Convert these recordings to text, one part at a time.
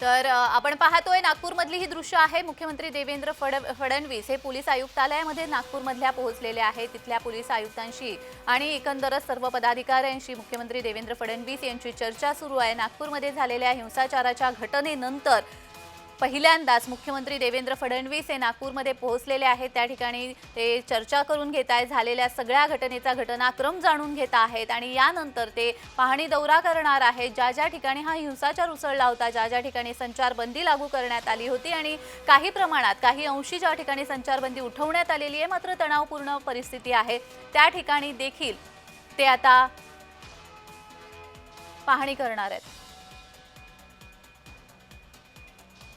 तर आपण पाहतोय नागपूरमधली ही दृश्य आहे. मुख्यमंत्री देवेंद्र फड फडणवीस हे पोलीस आयुक्तालयामध्ये नागपूरमधल्या पोहोचलेले आहेत. तिथल्या पोलीस आयुक्तांशी आणि एकंदरच सर्व पदाधिकाऱ्यांशी मुख्यमंत्री देवेंद्र फडणवीस यांची चर्चा सुरू आहे. नागपूरमध्ये झालेल्या हिंसाचाराच्या घटनेनंतर पहिल्यांदाच मुख्यमंत्री देवेंद्र फडणवीस हे नागपूरमध्ये पोहोचलेले आहेत. त्या ठिकाणी ते चर्चा करून घेत आहेत झालेल्या सगळ्या घटनेचा घटनाक्रम जाणून घेत आहेत आणि यानंतर ते पाहणी दौरा करणार आहेत. ज्या ज्या ठिकाणी हा हिंसाचार उसळला होता ज्या ज्या ठिकाणी संचारबंदी लागू करण्यात आली होती आणि काही प्रमाणात काही अंशी ज्या ठिकाणी संचारबंदी उठवण्यात आलेली आहे मात्र तणावपूर्ण परिस्थिती आहे. त्या ठिकाणी देखील ते आता पाहणी करणार आहेत.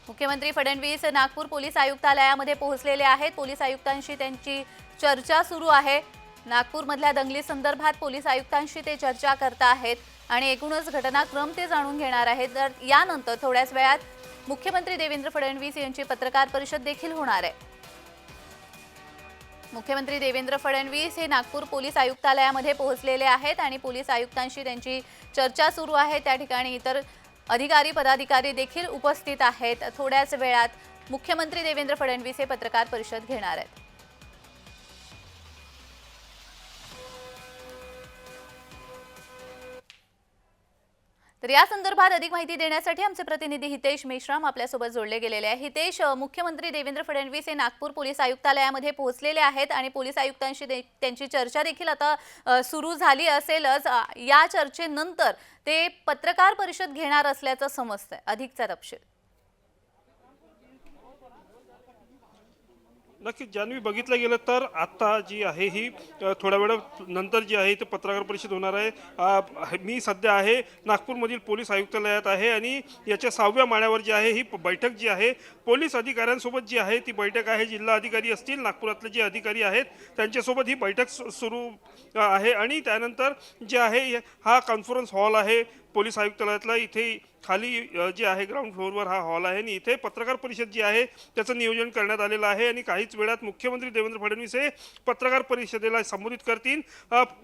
मुख्यमंत्री फडणवीस नागपूर पोलीस आयुक्तालयामध्ये पोहोचलेले आहेत. पोलीस आयुक्तांशी त्यांची चर्चा सुरू आहे. नागपूरमधल्या दंगली संदर्भात पोलीस आयुक्तांशी ते चर्चा करत आहेत आणि एकूणच घटनाक्रम ते जाणून घेणार आहेत. तर यानंतर थोड्याच वेळात मुख्यमंत्री देवेंद्र फडणवीस यांची पत्रकार परिषद देखील होणार आहे. मुख्यमंत्री देवेंद्र फडणवीस हे नागपूर पोलीस आयुक्तालयामध्ये पोहोचलेले आहेत आणि पोलीस आयुक्तांशी त्यांची चर्चा सुरू आहे. त्या ठिकाणी इतर अधिकारी पदाधिकारी देखील उपस्थित आहेत. थोड्याच वेळात मुख्यमंत्री देवेंद्र फडणवीस हे पत्रकार परिषद घेणार आहेत. तर या संदर्भात अधिक माहिती देण्यासाठी आमचे प्रतिनिधी हितेश मेश्राम आपल्यासोबत जोडले गेलेले आहे हितेश मुख्यमंत्री देवेंद्र फडणवीस हे नागपूर पोलीस आयुक्तालयामध्ये पोहोचलेले आहेत आणि पोलीस आयुक्तांशी त्यांची चर्चा देखील आता सुरू झाली असेलच. या चर्चेनंतर ते पत्रकार परिषद घेणार असल्याचं समजतंय. अधिकचा तपशील. नक्कीच जान्हवी बघितलं गेलं तर आत्ता जी आहे ही थोड्या वेळा नंतर जी आहे ते पत्रकार परिषद होणार आहे. मी सध्या आहे नागपूरमधील पोलीस आयुक्तालयात आहे आणि याच्या सहाव्या माळ्यावर जी आहे ही बैठक जी आहे पोलीस अधिकाऱ्यांसोबत जी आहे ती बैठक आहे. जिल्हा अधिकारी असतील नागपुरातले जे अधिकारी आहेत त्यांच्यासोबत ही बैठक सु- सुरू आहे. आणि त्यानंतर जे आहे हा कॉन्फरन्स हॉल आहे. पोलीस आयुक्तालयातला इथे खाली जे आहे ग्राउंड फ्लोअरवर हा हॉल आहे आणि इथे पत्रकार परिषद जी आहे त्याचं नियोजन करण्यात आलेलं आहे आणि काहीच वेळात मुख्यमंत्री देवेंद्र फडणवीस हे पत्रकार परिषदेला संबोधित करतील.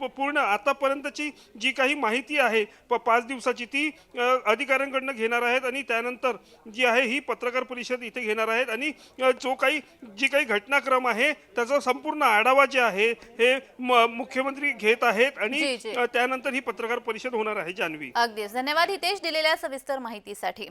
पूर्ण आतापर्यंतची जी काही माहिती आहे प पाच दिवसाची ती अधिकाऱ्यांकडनं घेणार आहेत आणि त्यानंतर जी आहे ही पत्रकार परिषद इथे घेणार आहेत आणि जो काही जी काही घटनाक्रम आहे त्याचा संपूर्ण आढावा जे आहे हे मुख्यमंत्री घेत आहेत आणि त्यानंतर ही पत्रकार परिषद होणार आहे जान्हवी. अगदीच धन्यवाद हितेश दिलेल्या सविस्तर माहितीसाठी.